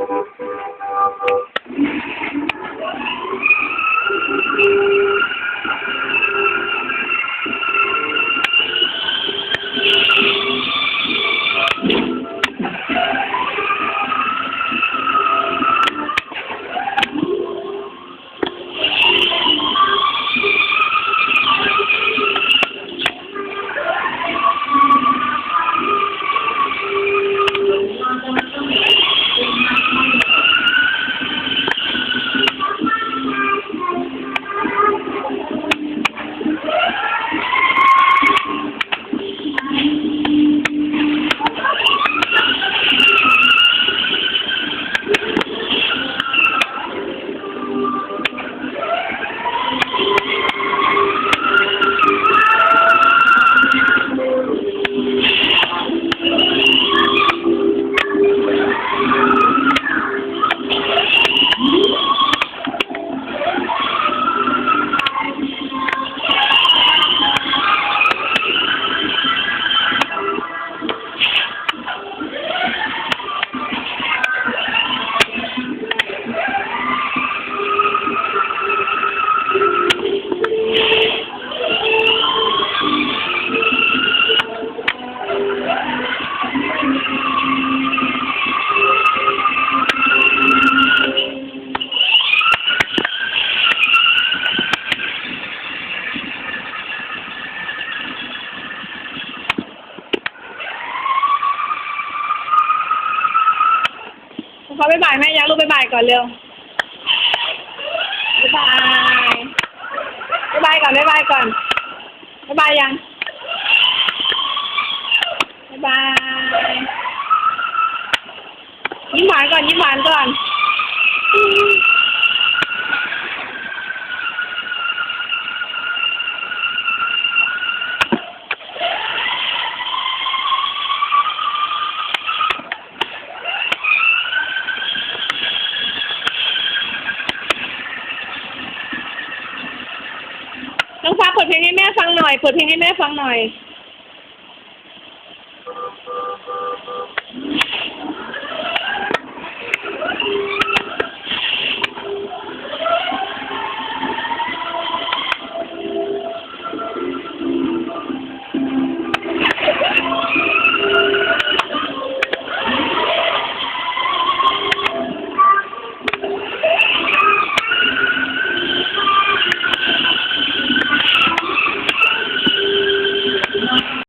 Thank you. ายบายแม่ยักษ์ลูกบายบายก่อนเร็วบายบายบายบายก่อนบายบายก่อนบายบายยังบายบายยิ้มหวานก่อนยิ้มหวานก่อน เพลงให้แม่ฟังหน่อย เปิดเพลงให้แม่ฟังหน่อย